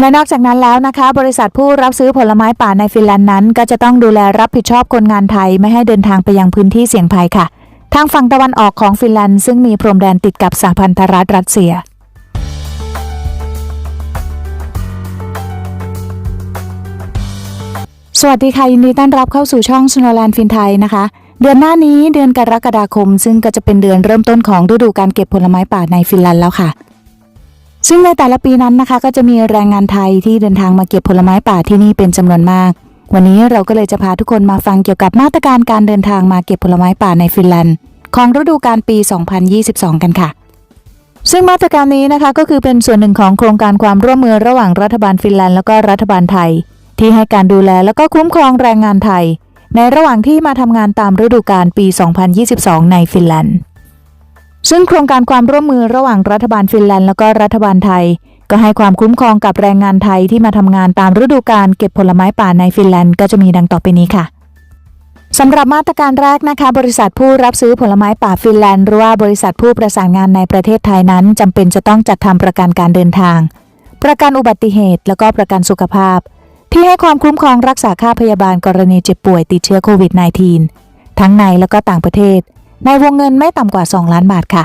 และนอกจากนั้นแล้วนะคะ บริษัทผู้รับซื้อผลไม้ป่าในฟินแลนด์นั้น ก็จะต้องดูแลรับผิดชอบคนงานไทยไม่ให้เดินทางไปยังพื้นที่เสี่ยงภัยค่ะ ทางฝั่งตะวันออกของฟินแลนด์ซึ่งมีพรมแดนติดกับสหพันธรัฐรัสเซียสวัสดีค่ะยินดีต้อนรับเข้าสู่ช่องสโนแลนด์ฟินไทยนะคะ เดือนหน้านี้เดือนกรกฎาคม ซึ่งก็จะเป็นเดือนเริ่มต้นของฤดูการเก็บผลไม้ป่าในฟินแลนด์แล้วค่ะ ซึ่งในแต่ละปีนั้นนะคะ ก็จะมีแรงงานไทยที่เดินทางมาเก็บผลไม้ป่าที่นี่เป็นจำนวนมาก วันนี้เราก็เลยจะพาทุกคนมาฟังเกี่ยวกับมาตรการการเดินทางมาเก็บผลไม้ป่าในฟินแลนด์ ของฤดูกาลปี 2022 กันค่ะ ซึ่งมาตรการนี้นะคะก็คือเป็นส่วนหนึ่งของโครงการความร่วมมือระหว่างรัฐบาลฟินแลนด์แล้วก็รัฐบาลไทย ที่ให้การดูแลแล้วก็คุ้มครองแรงงานไทย ในระหว่างที่มาทำงานตามฤดูกาลปี 2022 ในฟินแลนด์ ซึ่งโครงการความร่วมมือระหว่างรัฐบาลฟินแลนด์แล้วก็รัฐบาลไทย ก็ให้ความคุ้มครองกับแรงงานไทยที่มาทำงานตามฤดูกาลเก็บผลไม้ป่าในฟินแลนด์ก็จะมีดังต่อไปนี้ค่ะสำหรับมาตรการแรกนะคะ บริษัทผู้รับซื้อผลไม้ป่าฟินแลนด์หรือว่าบริษัทผู้ประสานงานในประเทศไทยนั้นจำเป็นจะต้องจัดทำประกันการเดินทาง ประกันอุบัติเหตุ แล้วก็ประกันสุขภาพ ที่ให้ความคุ้มครองรักษาค่าพยาบาลกรณีเจ็บป่วยติดเชื้อโควิด -19 ทั้งในแล้วก็ต่างประเทศ ในวงเงินไม่ต่ำกว่า 2 ล้านบาทค่ะ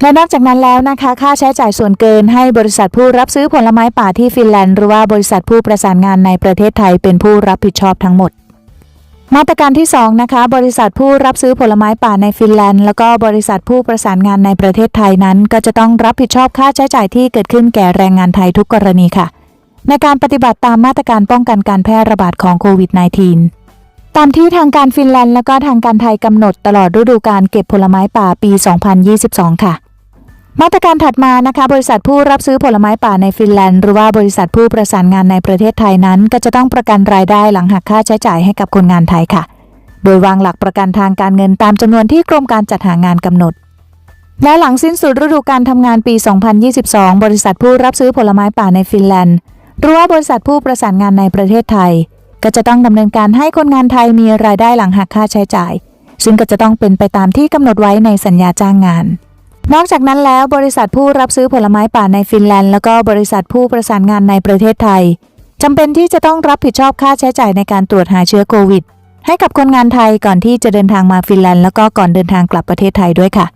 และนอกจากนั้นแล้วนะคะ ค่าใช้จ่ายส่วนเกินให้บริษัทผู้รับซื้อผลไม้ป่าที่ฟินแลนด์หรือว่าบริษัทผู้ประสานงานในประเทศไทยเป็นผู้รับผิดชอบทั้งหมด มาตรการที่2นะคะบริษัทผู้รับซื้อผลไม้ป่าในฟินแลนด์ แล้วก็บริษัทผู้ประสานงานในประเทศไทยนั้น ก็จะต้องรับผิดชอบค่าใช้จ่ายที่เกิดขึ้นแก่แรงงานไทยทุกกรณีค่ะ ในการปฏิบัติตามมาตรการป้องกันการแพร่ระบาดของโควิด -19 ตามที่ทางการฟินแลนด์และก็ทางการไทยกำหนดตลอดฤดูการเก็บผลไม้ป่าปี 2022 ค่ะ มาตรการถัดมานะคะ บริษัทผู้รับซื้อผลไม้ป่าในฟินแลนด์ หรือว่าบริษัทผู้ประสานงานในประเทศไทยนั้น ก็จะต้องประกันรายได้หลังหักค่าใช้จ่ายให้กับคนงานไทยค่ะ โดยวางหลักประกันทางการเงินตามจำนวนที่กรมการจัดหางานกำหนดและหลังสิ้นสุดฤดูการทำงานปี 2022 บริษัทผู้รับซื้อผลไม้ป่าในฟินแลนด์หรือว่าบริษัทผู้ประสานงานในประเทศไทย ก็จะต้องดำเนินการให้คนงานไทยมีรายได้หลังหักค่าใช้จ่าย ซึ่งก็จะต้องเป็นไปตามที่กำหนดไว้ในสัญญาจ้างงาน นอกจากนั้นแล้วบริษัทผู้รับซื้อผลไม้ป่าในฟินแลนด์แล้วก็บริษัทผู้ประสานงานในประเทศไทยจำเป็นที่จะต้องรับผิดชอบค่าใช้จ่ายในการตรวจหาเชื้อโควิด ให้กับคนงานไทยก่อนที่จะเดินทางมาฟินแลนด์แล้วก็ก่อนเดินทางกลับประเทศไทยด้วยค่ะ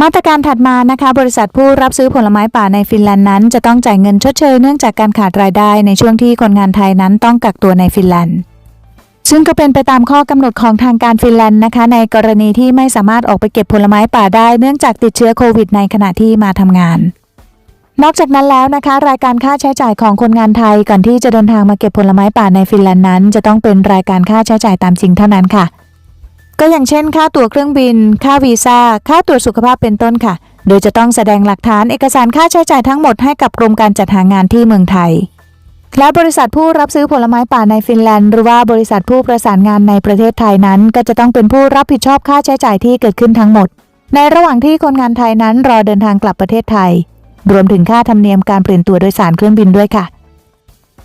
มาตรการถัดมานะคะ บริษัทผู้รับซื้อผลไม้ป่าในฟินแลนด์นั้น จะต้องจ่ายเงินชดเชยเนื่องจากการขาดรายได้ในช่วงที่คนงานไทยนั้นต้องกักตัวในฟินแลนด์ ซึ่งก็เป็นไปตามข้อกำหนดของทางการฟินแลนด์นะคะ ในกรณีที่ไม่สามารถออกไปเก็บผลไม้ป่าได้เนื่องจากติดเชื้อโควิดในขณะที่มาทำงานนอกจากนั้นแล้วนะคะ รายการค่าใช้จ่ายของคนงานไทยก่อนที่จะเดินทางมาเก็บผลไม้ป่าในฟินแลนด์นั้น จะต้องเป็นรายการค่าใช้จ่ายตามจริงเท่านั้นค่ะ ก็อย่างเช่น ค่าตั๋วเครื่องบิน ค่าวีซ่า ค่าตรวจสุขภาพเป็นต้นค่ะ โดยจะต้องแสดงหลักฐานเอกสารค่าใช้จ่ายทั้งหมดให้กับกรมการจัดหางานที่เมืองไทย และบริษัทผู้รับซื้อผลไม้ป่าในฟินแลนด์ หรือว่าบริษัทผู้ประสานงานในประเทศไทยนั้น ก็จะต้องเป็นผู้รับผิดชอบค่าใช้จ่ายที่เกิดขึ้นทั้งหมด ในระหว่างที่คนงานไทยนั้นรอเดินทางกลับประเทศไทย รวมถึงค่าธรรมเนียมการเปลี่ยนตัวโดยสารเครื่องบินด้วยค่ะ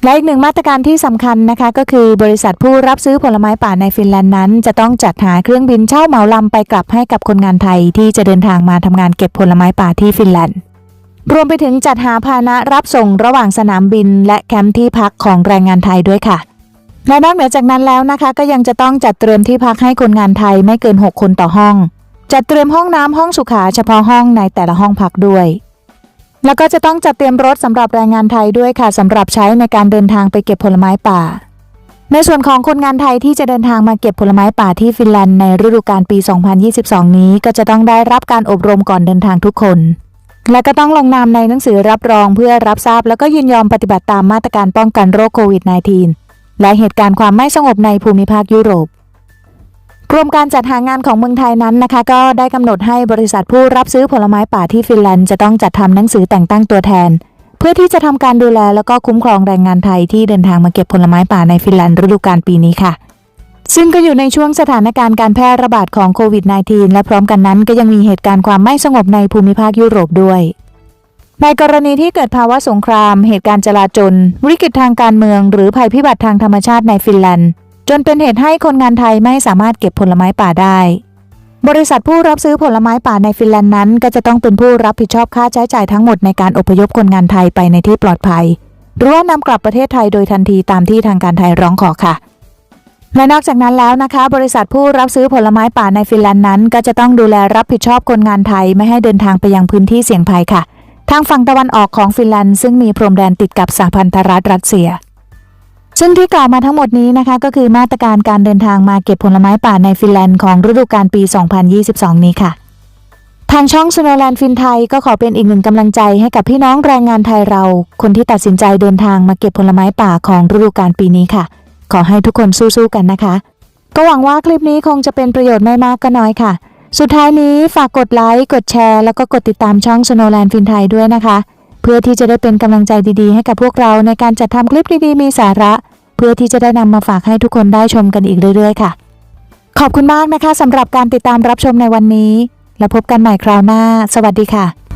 และอีกหนึ่งมาตรการที่สำคัญนะคะ ก็คือบริษัทผู้รับซื้อผลไม้ป่าในฟินแลนด์นั้น จะต้องจัดหาเครื่องบินเช่าเหมาลำไปกลับให้กับคนงานไทยที่จะเดินทางมาทำงานเก็บผลไม้ป่าที่ฟินแลนด์รวมไปถึงจัดหาพาหนะรับส่งระหว่างสนามบิน และแคมป์ที่พักของแรงงานไทยด้วยค่ะ และนอกเหนือจากนั้นแล้วนะคะ ก็ยังจะต้องจัดเตรียมที่พักให้คนงานไทยไม่เกิน 6 คนต่อห้อง จัดเตรียมห้องน้ำห้องสุขาเฉพาะห้องในแต่ละห้องพักด้วย แล้วก็จะต้องจัดเตรียมรถสำหรับแรงงานไทยด้วยค่ะสำหรับใช้ในการเดินทางไปเก็บผลไม้ป่า ในส่วนของคนงานไทยที่จะเดินทางมาเก็บผลไม้ป่าที่ฟินแลนด์ในฤดูกาลปี 2022 นี้ ก็จะต้องได้รับการอบรมก่อนเดินทางทุกคน และก็ต้องลงนามในหนังสือรับรองเพื่อรับทราบ แล้วก็ยินยอมปฏิบัติตามมาตรการป้องกันโรคโควิด -19 และเหตุการณ์ความไม่สงบในภูมิภาคยุโรป กรมการจัดหางานของเมืองไทยนั้นนะคะ ก็ได้กำหนดให้บริษัทผู้รับซื้อผลไม้ป่าที่ฟินแลนด์จะต้องจัดทำหนังสือแต่งตั้งตัวแทน เพื่อที่จะทำการดูแลแล้วก็คุ้มครองแรงงานไทยที่เดินทางมาเก็บผลไม้ป่าในฟินแลนด์ฤดูกาลปีนี้ค่ะ ซึ่งก็อยู่ในช่วงสถานการณ์การแพร่ระบาดของโควิด -19 และพร้อมกันนั้นก็ยังมีเหตุการณ์ความไม่สงบในภูมิภาคยุโรปด้วยในกรณีที่เกิดภาวะสงคราม เหตุการณ์จลาจล วิกฤตทางการเมือง หรือภัยพิบัติทางธรรมชาติในฟินแลนด์ จนเป็นเหตุให้คนงานไทยไม่สามารถเก็บผลไม้ป่าได้ บริษัทผู้รับซื้อผลไม้ป่าในฟินแลนด์นั้น ก็จะต้องเป็นผู้รับผิดชอบค่าใช้จ่ายทั้งหมดในการอพยพคนงานไทยไปในที่ปลอดภัย หรือว่านำกลับประเทศไทยโดยทันทีตามที่ทางการไทยร้องขอค่ะและนอกจากนั้นแล้วนะคะ บริษัทผู้รับซื้อผลไม้ป่าในฟินแลนด์นั้น ก็จะต้องดูแลรับผิดชอบคนงานไทยไม่ให้เดินทางไปยังพื้นที่เสี่ยงภัยค่ะ ทางฝั่งตะวันออกของฟินแลนด์ซึ่งมีพรมแดนติดกับสหพันธรัฐรัสเซีย ซึ่งที่กล่าวมาทั้งหมดนี้นะคะก็คือมาตรการการเดินทางมาเก็บผลไม้ป่าในฟินแลนด์ของฤดูกาลปี 2022 นี้ค่ะ ทางช่องสโนแลนด์ฟินไทยก็ขอเป็นอีกหนึ่งกำลังใจให้กับพี่น้องแรงงานไทยเรา คนที่ตัดสินใจเดินทางมาเก็บผลไม้ป่าของฤดูกาลปีนี้ค่ะ ขอให้ทุกคนสู้ๆกันนะคะ ก็หวังว่าคลิปนี้คงจะเป็นประโยชน์ไม่มากก็น้อยค่ะ สุดท้ายนี้ฝากกดไลค์กดแชร์ แล้วก็กดติดตามช่อง Snowland ฟินไทยด้วยนะคะ พื่อที่จะได้เป็นกำลังใจดีๆ ให้กับพวกเราในการจัดทำคลิปดีๆมีสาระ เพื่อที่จะได้นำมาฝากให้ทุกคนได้ชมกันอีกเรื่อย ๆ ค่ะ ขอบคุณมากนะคะสำหรับการติดตามรับชมในวันนี้ แล้วพบกันใหม่คราวหน้า สวัสดีค่ะ